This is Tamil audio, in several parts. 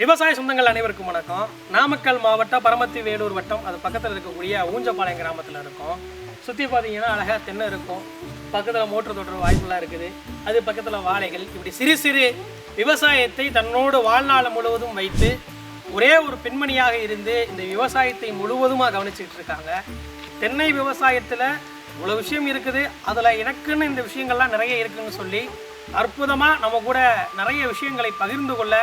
விவசாய சொந்தங்கள் அனைவருக்கும் வணக்கம். நாமக்கல் மாவட்டம் பரமத்தி வேலூர் வட்டம். அது பக்கத்தில் இருக்கக்கூடிய ஊஞ்சப்பாளையம் கிராமத்தில் இருக்கும். சுற்றி பார்த்தீங்கன்னா அழகாக தென்னை இருக்கும். பக்கத்தில் மோட்டர் தொட்டுற வாய்ப்புலாம் இருக்குது. அது பக்கத்தில் வாழைகள். இப்படி சிறு சிறு விவசாயத்தை தன்னோடு வாழ்நாள் முழுவதும் வைத்து ஒரே ஒரு பெண்மணியாக இருந்து இந்த விவசாயத்தை முழுவதுமாக கவனிச்சுக்கிட்டு இருக்காங்க. தென்னை விவசாயத்தில் இவ்வளோ விஷயம் இருக்குது. அதில் எனக்குன்னு இந்த விஷயங்கள்லாம் நிறைய இருக்குதுன்னு சொல்லி அற்புதமாக நம்ம கூட நிறைய விஷயங்களை பகிர்ந்து கொள்ள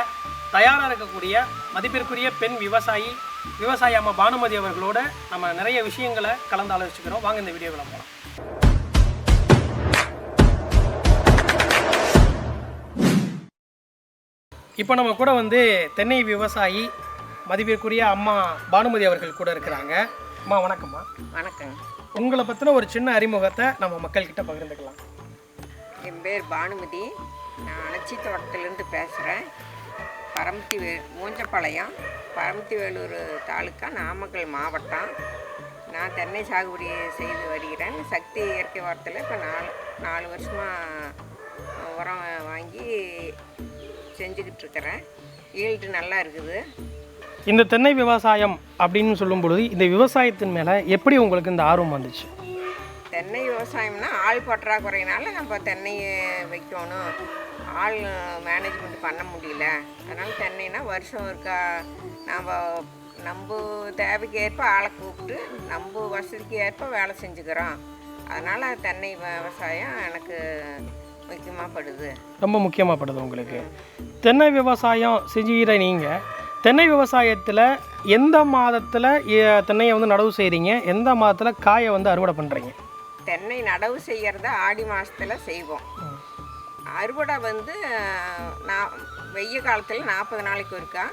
தயாராக இருக்கக்கூடிய மதிப்பிற்குரிய பெண் விவசாயி விவசாயி அம்மா பானுமதி அவர்களோட நம்ம நிறைய விஷயங்களை கலந்து ஆலோசிக்கிறோம் வாங்க இந்த வீடியோவில் போகலாம் இப்போ நம்ம கூட வந்து தென்னை விவசாயி மதிப்பிற்குரிய அம்மா பானுமதி அவர்கள் கூட இருக்கிறாங்க. அம்மா வணக்கம்மா. வணக்கம். உங்களை பற்றின ஒரு சின்ன அறிமுகத்தை நம்ம மக்கள்கிட்ட பகிர்ந்துக்கலாம். என் பேர் பானுமதி. நான் அலச்சி தோட்டத்திலேருந்து பேசுகிறேன் பரமத்தி வே மூஞ்சப்பாளையம் பரமத்தி வேலூர் தாலுக்கா நாமக்கல் மாவட்டம். நான் தென்னை சாகுபடி செய்து வருகிறேன். சக்தி இயற்கை வாரத்தில் இப்போ நாலு நாலு வருஷமாக உரம் வாங்கி செஞ்சுக்கிட்டு இருக்கிறேன். ஈல்டு நல்லா இருக்குது. இந்த தென்னை விவசாயம் அப்படின்னு சொல்லும் பொழுது இந்த விவசாயத்தின் மேலே எப்படி உங்களுக்கு இந்த ஆர்வம் வந்துச்சு? தென்னை விவசாயம்னா ஆள் பற்றாக்குறையினால நம்ம தென்னையை வைக்கணும். ஆள் மேனேஜ்மெண்ட் பண்ண முடியல. அதனால் தென்னைனா வருஷம் இருக்கா நம்ம நம்ம தேவைக்கு ஏற்ப ஆளை கூப்பிட்டு நம்ம வசதிக்கு ஏற்ப வேலை செஞ்சுக்கிறோம். அதனால் தென்னை விவசாயம் எனக்கு முக்கியமாக படுது. ரொம்ப முக்கியமாகப்படுது உங்களுக்கு. தென்னை விவசாயம் செஞ்சுக்கிற நீங்கள் தென்னை விவசாயத்தில் எந்த மாதத்தில் தென்னையை வந்து நடவு செய்கிறீங்க எந்த மாதத்தில் காயை வந்து அறுவடை பண்ணுறீங்க தென்னை நடவு செய்கிறத ஆடி மாதத்தில் செய்வோம். அறுவடை வந்து நான் வெய்ய காலத்தில் நாற்பது நாளைக்கு ஒருக்கா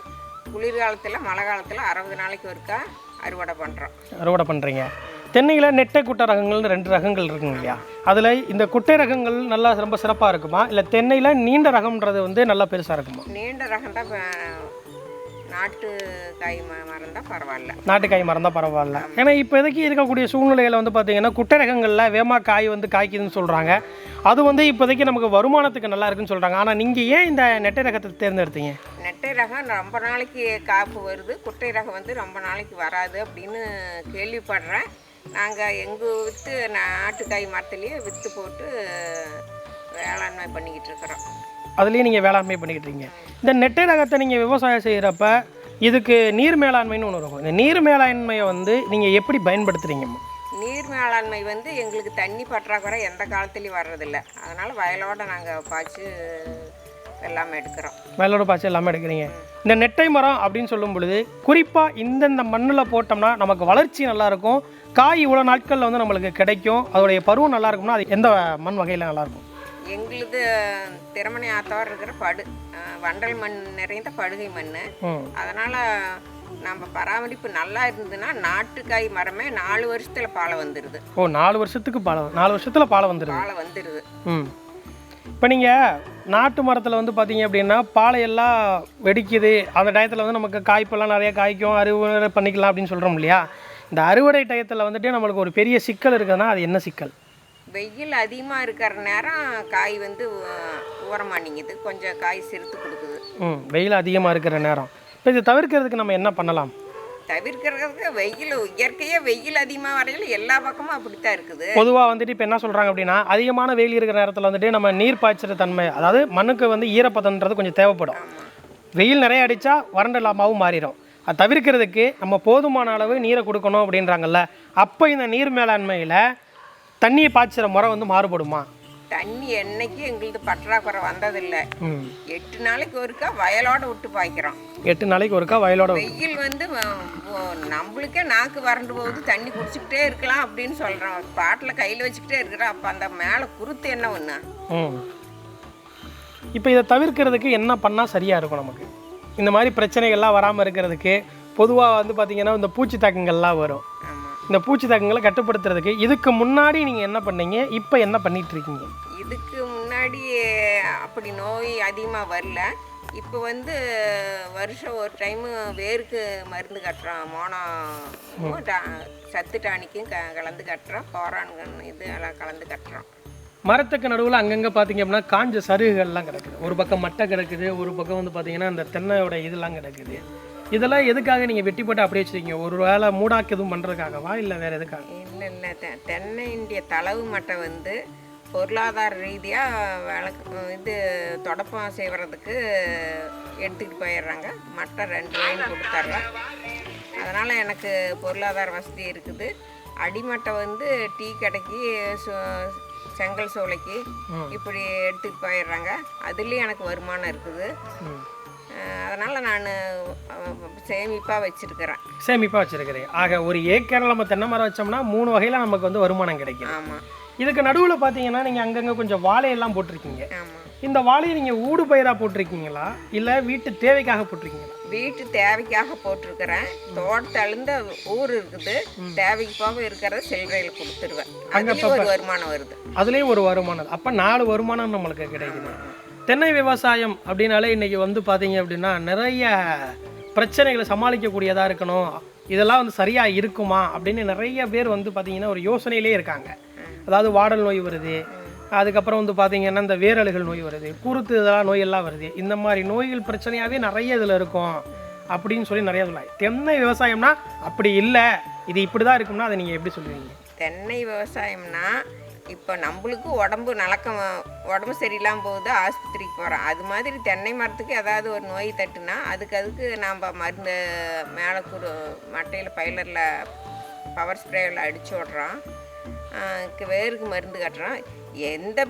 குளிர் காலத்தில் மழை காலத்தில் அறுபது நாளைக்கு ஒருக்கா அறுவடை பண்ணுறோம் அறுவடை பண்ணுறீங்க தென்னையில் நெட்டை குட்டை ரகங்கள்னு ரெண்டு ரகங்கள் இருக்குங்க இல்லையா? அதில் இந்த குட்டை ரகங்கள் நல்லா ரொம்ப சிறப்பாக இருக்குமா? இல்லை தென்னையில் நீண்ட ரகம்ன்றது வந்து நல்லா பெருசாக இருக்குமா? நீண்ட ரகம் தான் நாட்டு காய் மரம் தான் பரவாயில்ல. நாட்டுக்காய் மரம் தான் பரவாயில்ல. ஏன்னா இப்போதைக்கு இருக்கக்கூடிய சூழ்நிலையில் வந்து பார்த்தீங்கன்னா குட்டை ரகங்களில் வேமா காய் வந்து காய்க்குதுன்னு சொல்கிறாங்க அது வந்து இப்போதைக்கு நமக்கு வருமானத்துக்கு நல்லா இருக்குன்னு சொல்கிறாங்க ஆனால் நீங்கள் ஏன் இந்த நெட்டை ரகத்தை தேர்ந்தெடுத்தீங்க? நெட்டை ரகம் ரொம்ப நாளைக்கு காப்பு வருது. குட்டை ரகம் வந்து ரொம்ப நாளைக்கு வராது அப்படின்னு கேள்விப்படுறேன். நாங்கள் எங்கள் விற்று நாட்டுக்காய் மரத்துலேயே விற்று போட்டு வேளாண்மை பண்ணிக்கிட்டு இருக்கிறோம். அதுலேயே நீங்கள் வேளாண்மை பண்ணிக்கிட்டு இருக்கீங்க. இந்த நெட்டை ரகத்தை நீங்கள் விவசாயம் செய்கிறப்ப இதுக்கு நீர் மேலாண்மைன்னு ஒன்று இருக்கும். இந்த நீர் மேலாண்மையை வந்து நீங்கள் எப்படி பயன்படுத்துகிறீங்கம்மா நீர் மேலாண்மை வந்து எங்களுக்கு தண்ணி பற்றாக்குறை எந்த காலத்துலேயும் வர்றதில்ல. அதனால் வயலோட நாங்கள் பாய்ச்சி வெள்ளாமை எடுக்கிறோம். மேலோட பாய்ச்சி எல்லாமே எடுக்கிறீங்க. இந்த நெட்டை மரம் அப்படின்னு சொல்லும் பொழுது குறிப்பாக இந்தந்த மண்ணில் போட்டோம்னா நமக்கு வளர்ச்சி நல்லாயிருக்கும் காய் இவ்வளோ நாட்களில் வந்து நம்மளுக்கு கிடைக்கும். அதோடைய பருவம் நல்லா இருக்கும்னா அது எந்த மண் வகையில் நல்லாயிருக்கும் எங்களுது திறமணி ஆத்தவர் இருக்கிற படு வண்டல் மண் நிறைந்த படுகை மண். அதனால் நம்ம பராமரிப்பு நல்லா இருந்ததுன்னா நாட்டுக்காய் மரமே நாலு வருஷத்தில் பாலை வந்துடுது ஓ நாலு வருஷத்துக்கு பாலை நாலு வருஷத்தில் பாலை வந்துடுது பாலை வந்துடுது ம். இப்போ நீங்கள் நாட்டு மரத்தில் வந்து பார்த்தீங்க அப்படின்னா பாலையெல்லாம் வெடிக்குது. அந்த டயத்தில் வந்து நமக்கு காய்ப்பெல்லாம் நிறைய காய்க்கும். அறுவடை பண்ணிக்கலாம் அப்படின்னு சொல்கிறோம் இல்லையா? இந்த அறுவடை டயத்தில் வந்துட்டு நம்மளுக்கு ஒரு பெரிய சிக்கல் இருக்குதுன்னா அது என்ன சிக்கல்? வெயில் அதிகமாக இருக்கிற நேரம் காய் வந்து அஹ், ஊறமானிங்குது கொஞ்சம் காய் சிறுத்து கொடுக்குது. ம் வெயில் அதிகமாக இருக்கிற நேரம். இப்போ இதை தவிர்க்கிறதுக்கு நம்ம என்ன பண்ணலாம்? தவிர்க்கிறதுக்கு வெயில் இயற்கையே வெயில் அதிகமாக வரையில எல்லா பக்கமும் அப்படித்தான் இருக்குது. பொதுவாக வந்துட்டு இப்போ என்ன சொல்கிறாங்க அப்படின்னா அதிகமான வெயில் இருக்கிற நேரத்தில் வந்துட்டு நம்ம நீர் பாய்ச்சுற தன்மை அதாவது மண்ணுக்கு வந்து ஈரப்பதன்றது கொஞ்சம் தேவைப்படும். வெயில் நிறைய அடித்தா வறண்ட லாமாவும் மாறிடும். அது தவிர்க்கிறதுக்கு நம்ம போதுமான அளவு நீரை கொடுக்கணும் அப்படின்றாங்கல்ல. அப்போ இந்த நீர் மேலாண்மையில் தண்ணியை பாய்ச்சுற முறை வந்து மாறுபடுமா? தண்ணி என்னைக்கும் எங்களுக்கு பற்றாக்குறை வந்ததில்லை. எட்டு நாளைக்கு ஒருக்கா வயலோட விட்டு பாய்க்கிறோம். எட்டு நாளைக்கு ஒருக்கா வயலோட வெயில் வந்து நம்மளுக்கே நாக்கு வறண்டு போகுது தண்ணி குடிச்சிக்கிட்டே இருக்கலாம் அப்படின்னு சொல்கிறோம் பாட்டில் கையில் வச்சுக்கிட்டே இருக்கிறோம் அப்போ அந்த மேலே குருத்து என்ன ஒன்று இப்போ இதை தவிர்க்கிறதுக்கு என்ன பண்ணால் சரியாக இருக்கும் நமக்கு? இந்த மாதிரி பிரச்சனைகள்லாம் வராமல் இருக்கிறதுக்கு பொதுவாக வந்து பார்த்திங்கன்னா இந்த பூச்சி தாக்கங்கள்லாம் வரும். இந்த பூச்சி தாக்கங்களை கட்டுப்படுத்துறதுக்கு இதுக்கு முன்னாடி நீங்கள் என்ன பண்ணீங்க? இப்போ என்ன பண்ணிட்டு இருக்கீங்க? இதுக்கு முன்னாடி அப்படி நோய் அதிகமாக வரல. இப்போ வந்து வருஷம் ஒரு டைமு வேருக்கு மருந்து கட்டுறோம் மோனம் சத்து டானிக்கும் க கலந்து கட்டுறோம் போரான் இது எல்லாம் கலந்து கட்டுறோம் மரத்துக்கு நடுவில் அங்கங்கே பார்த்தீங்க அப்படின்னா காஞ்ச சருகுகள்லாம் கிடக்குது. ஒரு பக்கம் மட்டை கிடக்குது ஒரு பக்கம் வந்து பார்த்தீங்கன்னா அந்த தென்னையோட இதெல்லாம் கிடக்குது. இதெல்லாம் எதுக்காக நீங்கள் வெட்டி போட்டு அப்படியே வச்சிருக்கீங்க? ஒரு வேளை மூடாக்கு எதுவும் பண்ணுறதுக்காகவா இல்லை வேறு எதுக்காக? இல்லை இல்லை. தெ தென்னை இந்திய தளவு மட்டை வந்து பொருளாதார ரீதியாக விளக்கு இது தொடப்பம் செய்வறதுக்கு எடுத்துக்கிட்டு போயிடுறாங்க. மட்டை ரெண்டு லைன் கொடுத்துட்றேன் அதனால் எனக்கு பொருளாதார வசதி இருக்குது. அடிமட்டை வந்து டீ கடைக்கு செங்கல் சோலைக்கு இப்படி எடுத்துக்கிட்டு போயிடுறாங்க. அதுலேயும் எனக்கு வருமானம் இருக்குது. அதனால் நான் சேமிப்பாக வச்சுருக்கிறேன். சேமிப்பாக வச்சிருக்கிறேன். ஆக ஒரு ஏக்கரில் நம்ம தென்னை மரம் வச்சோம்னா மூணு வகையில் நமக்கு வந்து வருமானம் கிடைக்கும். ஆமாம் இதுக்கு நடுவில் பார்த்தீங்கன்னா நீங்கள் அங்கங்கே கொஞ்சம் வாழையெல்லாம் போட்டிருக்கீங்க. இந்த வாழையை நீங்கள் ஊடு பயிராக போட்டிருக்கீங்களா? இல்லை வீட்டு தேவைக்காக போட்டிருக்கீங்களா? வீட்டு தேவைக்காக போட்டிருக்கிறேன். தோட்டத்தழுந்த ஊர் இருக்குது. தேவைக்கு போக இருக்கிறத சில்லறையில் கொடுத்துருவேன். அதுலேயும் ஒரு வருமானம் வருது. அதுலேயும் ஒரு வருமானம். அப்போ நாலு வருமானம் நம்மளுக்கு கிடைக்குது. தென்னை விவசாயம் அப்படின்னாலே இன்னைக்கு வந்து பார்த்தீங்க அப்படின்னா நிறைய பிரச்சனைகளை சமாளிக்கக்கூடியதாக இருக்கணும். இதெல்லாம் வந்து சரியாக இருக்குமா அப்படின்னு நிறைய பேர் வந்து பார்த்தீங்கன்னா ஒரு யோசனையிலே இருக்காங்க. அதாவது வாடல் நோய் வருது. அதுக்கப்புறம் வந்து பார்த்திங்கன்னா இந்த வேரலுகள் நோய் வருது. குருத்து இதெல்லாம் நோயெல்லாம் வருது. இந்த மாதிரி நோய்கள் பிரச்சனையாகவே நிறைய இதில் இருக்கும் அப்படின்னு சொல்லி நிறைய சொல்லலாம். தென்னை விவசாயம்னா அப்படி இல்லை. இது இப்படி தான் இருக்கும்னா அதை நீங்கள் எப்படி சொல்லுவீங்க? தென்னை விவசாயம்னா இப்போ நம்மளுக்கு உடம்பு நலக்கம் உடம்பு சரியில்லாமல் போகுது ஆஸ்பத்திரிக்கு போகிறோம் அது மாதிரி தென்னை மரத்துக்கு ஏதாவது ஒரு நோய் தட்டுனா அதுக்கு அதுக்கு நாம் மருந்து மேலே குரு மட்டையில் பைலரில் பவர் ஸ்ப்ரேயில் அடிச்சு விட்றோம். வேருக்கு மருந்து கட்டுறோம். எந்த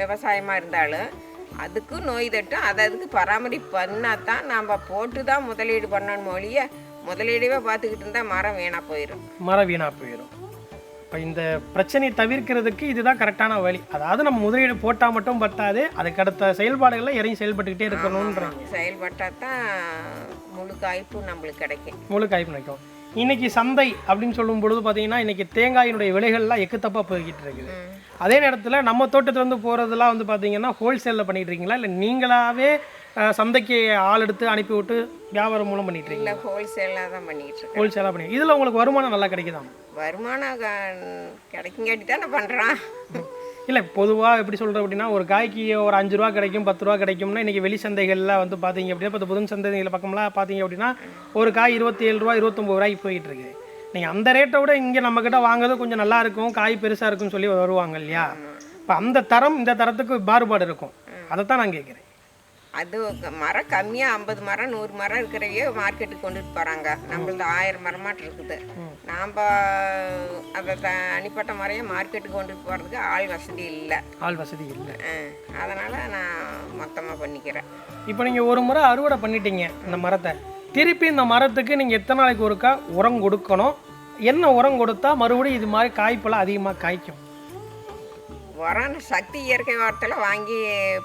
விவசாயமாக இருந்தாலும் அதுக்கும் நோய் தட்டும். அதை அதுக்கு பராமரிப்பு பண்ணால் தான் நாம் போட்டு தான் முதலீடு பண்ணணும் மொழியை முதலீடவே பார்த்துக்கிட்டு இருந்தால் மரம் வீணாக போயிடும் மரம் வீணாக போயிடும் இப்போ இந்த பிரச்சனையை தவிர்க்கிறதுக்கு இதுதான் கரெக்டான வழி. அதாவது நம்ம முதலீடு போட்டால் மட்டும் பத்தாது அதுக்கு அடுத்த செயல்பாடுகளில் இறங்கி செயல்பட்டுக்கிட்டே இருக்கணுன்றாங்க செயல்பட்டால் தான் முழு காய்ப்பும் நம்மளுக்கு கிடைக்கும். முழு காய்ப்பு நிற்கும் இன்னைக்கு சந்தை அப்படின்னு சொல்லும் பொழுது பார்த்தீங்கன்னா இன்னைக்கு தேங்காயினுடைய விலைகள்லாம் எக்குத்தப்பா போய்கிட்டு இருக்குது. அதே நேரத்தில் நம்ம தோட்டத்துலேருந்து போகிறதெல்லாம் வந்து பார்த்தீங்கன்னா ஹோல்சேலில் பண்ணிட்டு இருக்கீங்களா? இல்லை நீங்களாவே சந்தைக்கு ஆள் எடுத்து அனுப்பி விட்டு வியாபாரம் மூலம் பண்ணிட்டு இருக்கீங்க இல்லை ஹோல்சேலாக தான் பண்ணிக்கிட்டு இருக்கேன் ஹோல்சேலாக பண்ணி இதில் உங்களுக்கு வருமானம் நல்லா கிடைக்குதாம் வருமானம் கிடைக்குங்காட்டி தானே பண்ணுறான் இல்லை பொதுவாக எப்படி சொல்கிறோம் அப்படின்னா ஒரு காய்க்கு ஒரு அஞ்சு ரூபா கிடைக்கும் பத்து ரூபா கிடைக்கும்னா இன்றைக்கி வெளி சந்தைகளில் வந்து பார்த்தீங்க அப்படின்னா இப்போ புதன் சந்தைகள் பக்கம்லாம் பார்த்தீங்க அப்படின்னா ஒரு காய் இருபத்தி ஏழு ரூபா இருபத்தொம்பது ரூபாய்க்கு போயிட்டு இருக்கு நீங்கள் அந்த ரேட்டை விட இங்கே நம்மக்கிட்ட வாங்குறது கொஞ்சம் நல்லா இருக்கும் காய் பெருசாக இருக்கும்னு சொல்லி வருவாங்க இல்லையா? இப்போ அந்த தரம் இந்த தரத்துக்கு மாறுபாடு இருக்கும். அதை தான் நான் கேட்குறேன் அது மரம் கம்மியாக ஐம்பது மரம் நூறு மரம் இருக்கிறவையே மார்க்கெட்டுக்கு கொண்டுட்டு போகிறாங்க நம்மளது ஆயிரம் மரமாட்டு இருக்குது. நாம் அதை த தனிப்பட்ட முறையை மார்க்கெட்டுக்கு கொண்டுட்டு போகிறதுக்கு ஆள் வசதி இல்லை. ஆள் வசதி இல்லை. அதனால் நான் மொத்தமாக பண்ணிக்கிறேன். இப்போ நீங்கள் ஒரு முறை அறுவடை பண்ணிட்டீங்க இந்த மரத்தை. திருப்பி இந்த மரத்துக்கு நீங்கள் எத்தனை நாளைக்கு ஒருக்கா உரம் கொடுக்கணும்? என்ன உரம் கொடுத்தா மறுபடியும் இது மாதிரி காய்ப்பெல்லாம் அதிகமாக காய்க்கும்? உரம் சக்தி இயற்கை உரத்தில் வாங்கி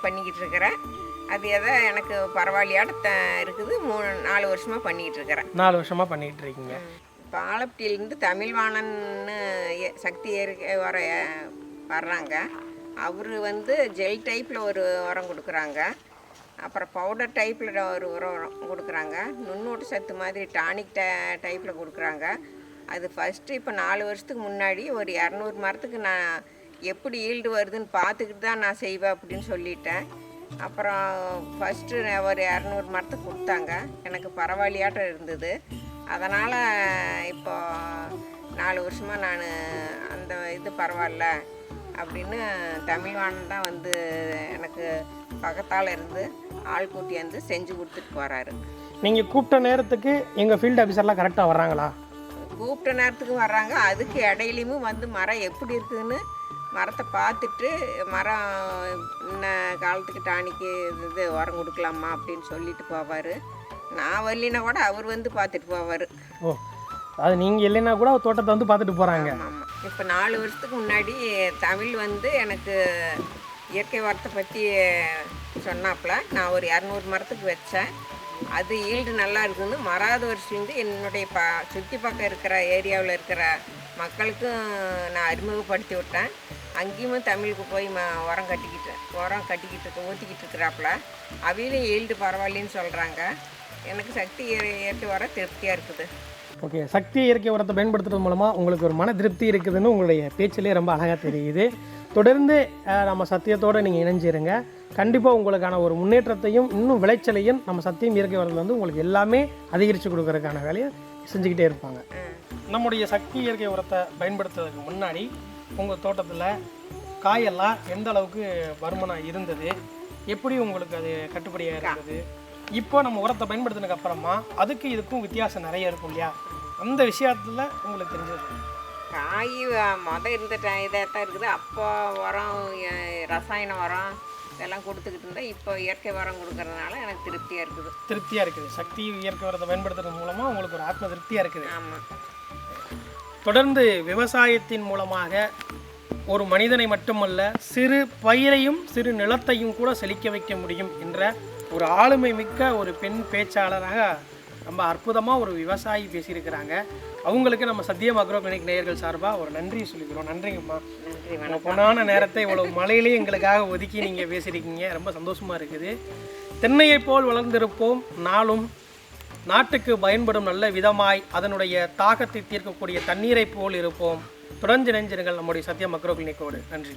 பண்ணிக்கிட்டு இருக்கிறேன். அது எதோ எனக்கு பரவாயில்லையாட த இருக்குது. மூணு நாலு வருஷமாக பண்ணிக்கிட்டு இருக்கிறேன். நாலு வருஷமாக பண்ணிகிட்டு இருக்கீங்க. இப்போ ஆலப்பட்டியிலேருந்து தமிழ்வாணன்னு சக்தி உரம் எ- வர்றாங்க. அவர் வந்து ஜெல் டைப்பில் ஒரு உரம் கொடுக்குறாங்க. அப்புறம் பவுடர் டைப்பில் ஒரு உரம் கொடுக்குறாங்க. நுண்ணூட்ட சத்து மாதிரி டானிக் ட டைப்பில் கொடுக்குறாங்க. அது ஃபஸ்ட்டு இப்போ நாலு வருஷத்துக்கு முன்னாடி ஒரு இரநூறு மரத்துக்கு நான் எப்படி ஈல்டு வருதுன்னு பார்த்துக்கிட்டு தான் நான் செய்வேன் அப்படின்னு சொல்லிட்டேன். அப்புறம் ஃபஸ்ட்டு ஒரு இரநூறு மரத்துக்கு கொடுத்தாங்க. எனக்கு பரவாயில்லையாட்டம் இருந்தது. அதனால் இப்போ நாலு வருஷமாக நான் அந்த இது பரவாயில்ல அப்படின்னு தமிழ்வாணன் தான் வந்து எனக்கு பக்கத்தால் இருந்து ஆள் கூட்டி வந்து செஞ்சு கொடுத்துட்டு போகிறாரு நீங்கள் கூப்பிட்ட நேரத்துக்கு எங்கள் ஃபீல்டு ஆஃபீஸர்லாம் கரெக்டாக வர்றாங்களா? கூப்பிட்ட நேரத்துக்கு வர்றாங்க. அதுக்கு இடையிலையும் வந்து மரம் எப்படி இருக்குதுன்னு மரத்தை பார்த்துட்டு மரம் இன்ன காலத்துக்கு டானிக்கு இது உரம் கொடுக்கலாமா அப்படின்னு சொல்லிட்டு போவார். நான் வரலினா கூட அவர் வந்து பார்த்துட்டு போவார். ஓ அது நீங்கள் இல்லைன்னா கூட தோட்டத்தை வந்து பார்த்துட்டு போகிறாங்க ஆமாம் இப்போ நாலு வருஷத்துக்கு முன்னாடி தமிழ் வந்து எனக்கு இயற்கை உரத்தை பற்றி சொன்னாப்புல. நான் ஒரு இரநூறு மரத்துக்கு வச்சேன். அது ஈல்டு நல்லா இருக்குன்னு மறாத வருஷத்துலேருந்து என்னுடைய ப சுற்றி பக்கம் இருக்கிற ஏரியாவில் இருக்கிற மக்களுக்கும் நான் அறிமுகப்படுத்தி விட்டேன். அங்கேயும் தமிழுக்கு போய் ம உரம் கட்டிக்கிட்டு உரம் கட்டிக்கிட்டு இருக்க ஊற்றிக்கிட்டு இருக்கிறாப்புல. அவையிலும் ஈல்டு பரவாயில்லைன்னு சொல்கிறாங்க எனக்கு சக்தி இய- இயற்கை உரம் திருப்தியாக இருக்குது. ஓகே சக்தி இயற்கை உரத்தை பயன்படுத்துறது மூலமாக உங்களுக்கு ஒரு மன திருப்தி இருக்குதுன்னு உங்களுடைய பேச்சிலே ரொம்ப அழகாக தெரியுது. தொடர்ந்து நம்ம சத்தியத்தோடு நீங்கள் இணைஞ்சிருங்க. கண்டிப்பாக உங்களுக்கான ஒரு முன்னேற்றத்தையும் இன்னும் விளைச்சலையும் நம்ம சத்தியம் இயற்கை உரத்தில் வந்து உங்களுக்கு எல்லாமே அதிகரித்து கொடுக்கறதுக்கான வேலையை செஞ்சுக்கிட்டே இருப்பாங்க. நம்முடைய சக்தி இயற்கை உரத்தை பயன்படுத்துறதுக்கு முன்னாடி உங்கள் தோட்டத்தில் காயெல்லாம் எந்த அளவுக்கு வருமானம் இருந்தது? எப்படி உங்களுக்கு அது கட்டுப்படியாக இருந்தது? இப்போ நம்ம உரத்தை பயன்படுத்தினதுக்கு அப்புறமா அதுக்கு இதுக்கும் வித்தியாசம் நிறைய இருக்கும் இல்லையா? அந்த விஷயத்தில் உங்களுக்கு தெரிஞ்சது? காய் மொதல் இருந்த இதாக தான் இருக்குது. அப்போ உரம் ரசாயன உரம் இதெல்லாம் கொடுத்துக்கிட்டு இருந்தால் இப்போ இயற்கை உரம் கொடுக்கறதுனால எனக்கு திருப்தியாக இருக்குது. திருப்தியாக இருக்குது. சக்தி இயற்கை உரத்தை பயன்படுத்துறது மூலமாக உங்களுக்கு ஒரு ஆத்ம திருப்தியாக இருக்குது. ஆமாம் தொடர்ந்து விவசாயத்தின் மூலமாக ஒரு மனிதனை மட்டுமல்ல சிறு பயிரையும் சிறு நிலத்தையும் கூட செழிக்க வைக்க முடியும் என்ற ஒரு ஆளுமை மிக்க ஒரு பெண் பேச்சாளராக ரொம்ப அற்புதமாக ஒரு விவசாயி பேசியிருக்கிறாங்க. அவங்களுக்கு நம்ம சத்தியம் அக்ரோ கிளினிக் நேயர்கள் சார்பாக ஒரு நன்றி சொல்லிக்கிறோம். நன்றிங்கம்மா. நன்றி உங்கள் பொன்னான நேரத்தை இவ்வளவு மழையிலே எங்களுக்காக ஒதுக்கி நீங்கள் பேசியிருக்கீங்க. ரொம்ப சந்தோஷமாக இருக்குது. தென்னையைப் போல் வளர்ந்திருப்போம். நாளும் நாட்டுக்கு பயன்படும் நல்ல விதமாய் அதனுடைய தாகத்தை தீர்க்கக்கூடிய தண்ணீரைப் போல் இருப்போம். தொடர்ந்து இணைஞ்சிருங்கள் நம்முடைய சத்தியம் மக்ரோ கிளினிக்கோடு நன்றி.